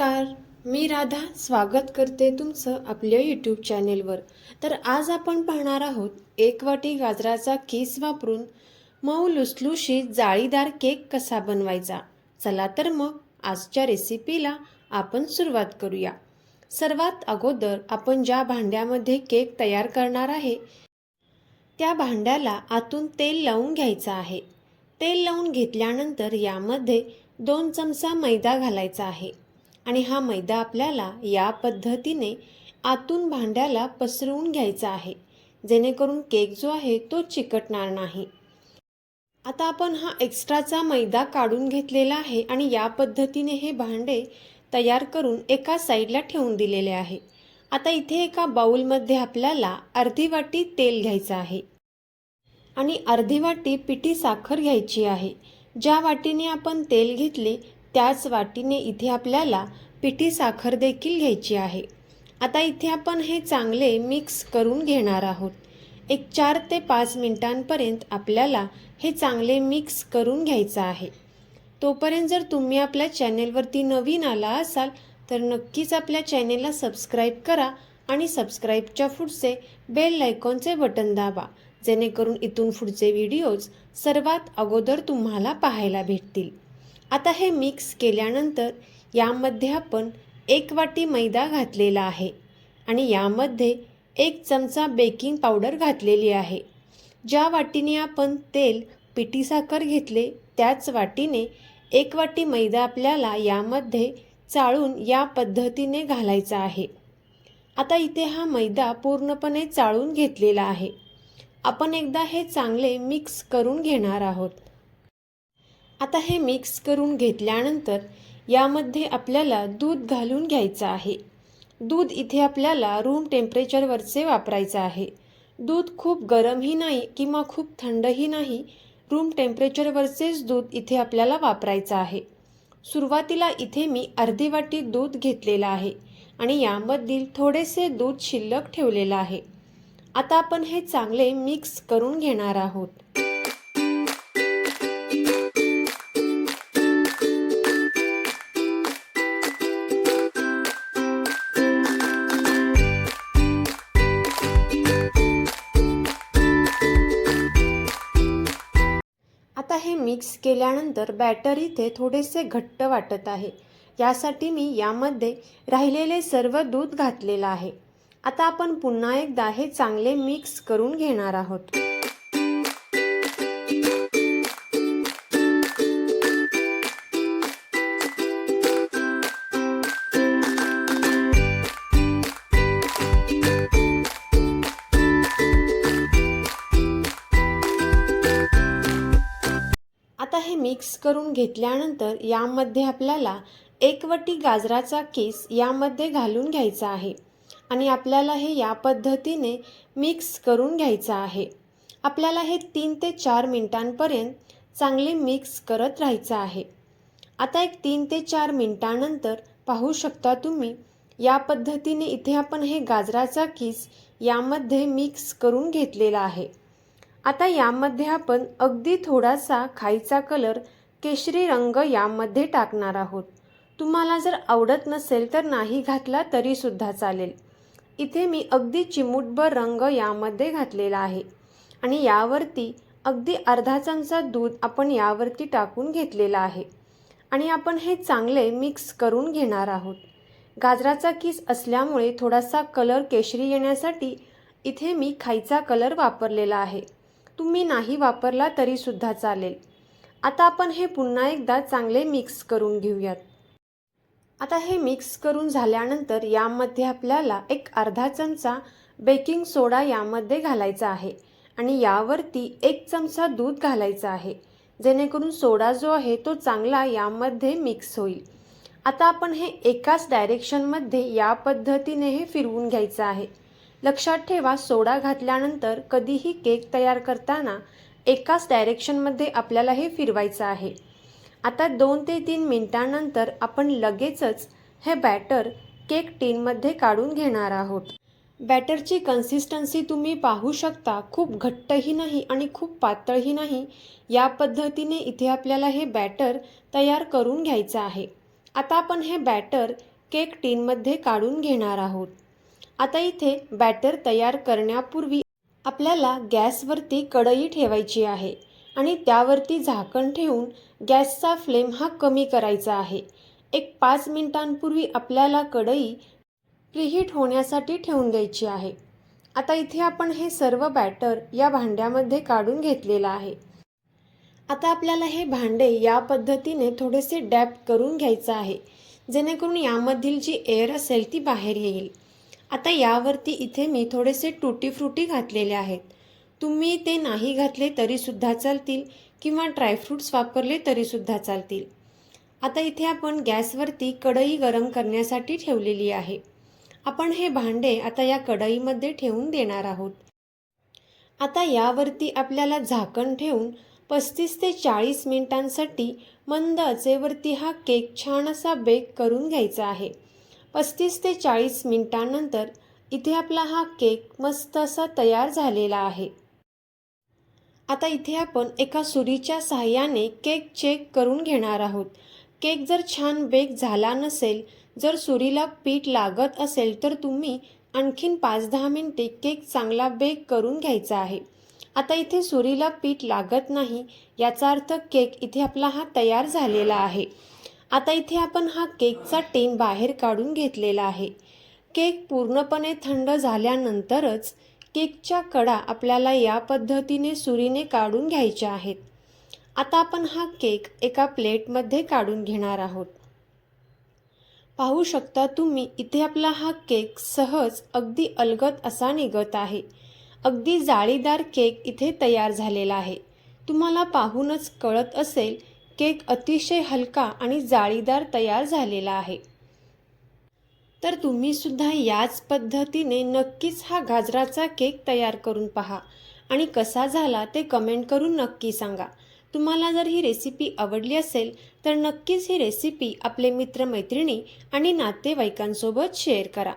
नमस्कार. मी राधा स्वागत करते तुमचं आपल्या यूट्यूब चॅनेलवर तर आज आपण पाहणार आहोत एक वाटी गाजराचा केस वापरून मऊ लुसलुशी जाळीदार केक कसा बनवायचा? चला तर मग आजच्या रेसिपीला आपण सुरुवात करूया. सर्वात अगोदर आपण ज्या भांड्यामध्ये केक तयार करणार आहे त्या भांड्याला आतून तेल लावून घ्यायचं आहे. तेल लावून घेतल्यानंतर यामध्ये दोन चमचा मैदा घालायचा आहे. आणि हा मैदा आपल्याला या पद्धतीने आतून भांड्याला पसरवून घ्यायचा आहे. जेणेकरून केक जो आहे तो चिकटणार नाही. आता आपण हा एक्स्ट्राचा मैदा काढून घेतलेला आहे आणि या पद्धतीने हे भांडे तयार करून एका साईडला ठेवून दिलेले आहे. आता इथे एका बाउलमध्ये आपल्याला अर्धी वाटी तेल घ्यायचं आहे. आणि अर्धी वाटी पिठी साखर घ्यायची आहे. ज्या वाटीने आपण तेल घेतले त्याच वाटीने इथे आपल्याला पिठी साखर देखील घ्यायची आहे. आता इथे आपण हे चांगले मिक्स करून घेणार आहोत. एक चार ते पाच मिनिटांपर्यंत आपल्याला हे चांगले मिक्स करून घ्यायचं आहे. तोपर्यंत जर तुम्ही आपल्या चॅनेलवरती नवीन आला असाल तर नक्कीच आपल्या चॅनेलला सबस्क्राईब करा आणि सबस्क्राईबच्या पुढचे बेल लायकॉनचे बटन दाबा जेणेकरून इथून पुढचे व्हिडिओज सर्वात अगोदर तुम्हाला पाहायला भेटतील. आता हे मिक्स केल्यानंतर यामध्ये आपण एक वाटी मैदा घातलेला आहे आणि यामध्ये एक चमचा बेकिंग पावडर घातलेली आहे. ज्या वाटीने आपण तेल पिठी साखर घेतले त्याच वाटीने एक वाटी मैदा आपल्याला यामध्ये चाळून या पद्धतीने घालायचा आहे. आता इथे हा मैदा पूर्णपणे चाळून घेतलेला आहे. आपण एकदा हे चांगले मिक्स करून घेणार आहोत. आता हे मिक्स करून घेतल्यानंतर यामध्ये आपल्याला दूध घालून घ्यायचं आहे. दूध इथे आपल्याला रूम टेम्परेचरवरचे वापरायचं आहे. दूध खूप गरमही नाही किंवा खूप थंडही नाही रूम टेम्परेचरवरचेच दूध इथे आपल्याला वापरायचं आहे. सुरुवातीला इथे मी अर्धी वाटी दूध घेतलेलं आहे आणि यामधील थोडेसे दूध शिल्लक ठेवलेलं आहे. आता आपण हे चांगले मिक्स करून घेणार आहोत. मिक्स केल्यानंतर बॅटर इथे थोडेसे घट्ट वाटत आहे. यासाठी मी यामध्ये राहिलेले सर्व दूध घातलेलं आहे. आता आपण पुन्हा एकदा हे चांगले मिक्स करून घेणार आहोत. मिक्स करून घेतल्यानंतर यामध्ये आपल्याला एकवटी गाजराचा केस यामध्ये घालून घ्यायचा आहे. आणि आपल्याला हे या पद्धतीने मिक्स करून घ्यायचं आहे. आपल्याला हे तीन ते चार मिनिटांपर्यंत चांगले मिक्स करत राहायचं आहे. आता एक तीन ते चार मिनिटानंतर पाहू शकता तुम्ही या पद्धतीने इथे आपण हे गाजराचा किस यामध्ये मिक्स करून घेतलेला आहे. आता यामध्ये आपण अगदी थोडासा खायचा कलर केशरी रंग यामध्ये टाकणार आहोत. तुम्हाला जर आवडत नसेल तर नाही घातला तरीसुद्धा चालेल. इथे मी अगदी चिमूटभर रंग यामध्ये घातलेला आहे. आणि यावरती अगदी अर्धा चमचा दूध आपण यावरती टाकून घेतलेला आहे. आणि आपण हे चांगले मिक्स करून घेणार आहोत. गाजराचा किस असल्यामुळे थोडासा कलर केशरी येण्यासाठी इथे मी खायचा कलर वापरलेला आहे. तुम्ही नाही वापरला तरीसुद्धा चालेल. आता आपण हे पुन्हा एकदा चांगले मिक्स करून घेऊयात. आता हे मिक्स करून झाल्यानंतर यामध्ये आपल्याला एक अर्धा चमचा बेकिंग सोडा यामध्ये घालायचा आहे आणि यावरती एक चमचा दूध घालायचा आहे. जेणेकरून सोडा जो आहे तो चांगला यामध्ये मिक्स होईल. आता आपण हे एकाच डायरेक्शनमध्ये या पद्धतीने हे फिरवून घ्यायचं आहे. लक्षात ठेवा सोडा घातल्यानंतर कधीही केक तयार करताना एकाच डायरेक्शनमध्ये आपल्याला हे फिरवायचं आहे. आता दोन ते तीन मिनिटांनंतर आपण लगेचच हे बॅटर केक टीनमध्ये काढून घेणार आहोत. बॅटरची कन्सिस्टन्सी तुम्ही पाहू शकता खूप घट्टही नाही आणि खूप पातळही नाही. या पद्धतीने इथे आपल्याला हे बॅटर तयार करून घ्यायचं आहे. आता आपण हे बॅटर केक टीनमध्ये काढून घेणार आहोत. आता इथे बॅटर तयार करण्यापूर्वी आपल्याला गॅसवरती कढई ठेवायची आहे आणि त्यावरती झाकण ठेवून गॅसचा फ्लेम हा कमी करायचा आहे. एक पाच मिनिटांपूर्वी आपल्याला कढई प्रिहीट होण्यासाठी ठेवून द्यायची आहे. आता इथे आपण हे सर्व बॅटर या भांड्यामध्ये काढून घेतलेलं आहे. आता आपल्याला हे भांडे या पद्धतीने थोडेसे डॅप करून घ्यायचं आहे जेणेकरून यामधील जी एअर असेल ती बाहेर येईल. आता यावरती इथे मी थोडेसे टुटी फ्रुटी घातलेले आहेत. तुम्ही ते नाही घातले तरीसुद्धा चालतील किंवा ड्रायफ्रूट्स वापरले तरीसुद्धा चालतील. आता इथे आपण गॅसवरती कढई गरम करण्यासाठी ठेवलेली आहे. आपण हे भांडे आता या कढईमध्ये ठेवून देणार आहोत. आता यावरती आपल्याला झाकण ठेवून पस्तीस ते चाळीस मिनिटांसाठी मंद अचेवरती हा केक छान असा बेक करून घ्यायचा आहे. पस्तीस ते चाळीस मिनिटांनंतर इथे आपला हा केक मस्त असा तयार झालेला आहे. आता इथे आपण एका सुरीच्या सहाय्याने केक चेक करून घेणार आहोत. केक जर छान बेक झाला नसेल जर सुरीला पीठ लागत असेल तर तुम्ही आणखीन पाच दहा मिनटे केक चांगला बेक करून घ्यायचा आहे. आता इथे सुरीला पीठ लागत नाही याचा अर्थ केक इथे आपला हा तयार झालेला आहे. आता इथे आपण हा केकचा टेन बाहेर काढून घेतलेला आहे. केक पूर्णपणे थंड झाल्यानंतरच केकच्या कडा आपल्याला या पद्धतीने सुरीने काढून घ्यायच्या आहेत. आता आपण हा केक एका प्लेटमध्ये काढून घेणार आहोत. पाहू शकता तुम्ही इथे आपला हा केक सहज अगदी अलगत असा निघत आहे. अगदी जाळीदार केक इथे तयार झालेला आहे. तुम्हाला पाहूनच कळत असेल केक अतिशय हलका आणि जाळीदार तयार झालेला आहे. तर तुम्ही सुद्धा याच पद्धतीने नक्कीच हा गाजराचा केक तयार करून पहा. आणि कसा झाला ते कमेंट करून नक्की सांगा. तुम्हाला जर ही रेसिपी आवडली असेल तर नक्कीच ही रेसिपी आपले मित्रमैत्रिणी आणि नातेवाईकांसोबत शेअर करा.